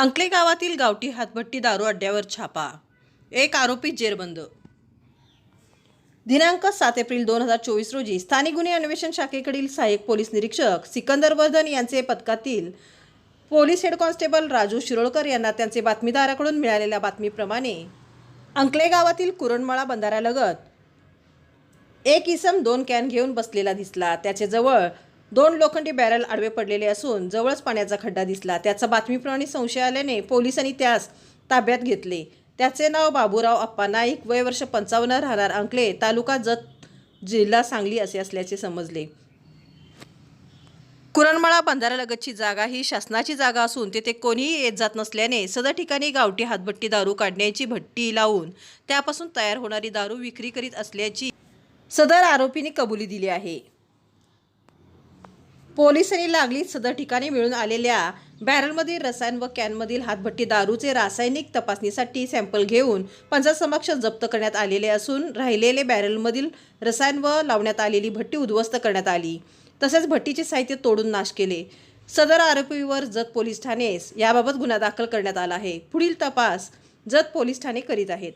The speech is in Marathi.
अंकले गावातील गावठी हातभट्टी दारू अड्ड्यावर छापा. एक आरोपी जेरबंद. दिनांक सात एप्रिल दोन हजार चोवीस रोजी स्थानिक गुन्हे अन्वेषण शाखेकडील सहाय्यक पोलीस निरीक्षक सिकंदर वर्धन यांचे पथकातील police head constable Raju Shirolkar यांना त्यांचे बातमीदाराकडून मिळालेल्या बातमीप्रमाणे अंकले गावातील कुरणमळा बंधाऱ्यालगत एक इसम दोन कॅन घेऊन बसलेला दिसला. त्याचे जवळ दोन लोखंडी बॅरल आडवे पडलेले असून जवळच पाण्याचा खड्डा दिसला. त्याचा बातमीप्रमाणे संशय आल्याने पोलिसांनी त्यास ताब्यात घेतले. त्याचे नाव बाबूराव अप्पा नाईक वय वर्ष पंचावन्न राहणार अंकले तालुका जत जिल्हा सांगली असे असल्याचे समजले. कुरणमाळा बंधाऱ्यालगतची जागा ही शासनाची जागा असून तेथे कोणीही येत जात नसल्याने सदर ठिकाणी गावठी हातभट्टी दारू काढण्याची भट्टी लावून त्यापासून तयार होणारी दारू विक्री करीत असल्याची सदर आरोपीने कबुली दिली आहे. पोलिसांनी लागलीच सदर ठिकाणी मिळून आलेल्या बॅरलमधील रसायन व कॅनमधील हातभट्टी दारूचे रासायनिक तपासणीसाठी सॅम्पल घेऊन पंचासमक्ष जप्त करण्यात आलेले असून राहिलेले बॅरलमधील रसायन व लावण्यात आलेली भट्टी उद्ध्वस्त करण्यात आली. तसेच भट्टीचे साहित्य तोडून नाश केले. सदर आरोपीवर जत पोलीस ठाणेस याबाबत गुन्हा दाखल करण्यात आला आहे. पुढील तपास जत पोलीस ठाणे करीत आहेत.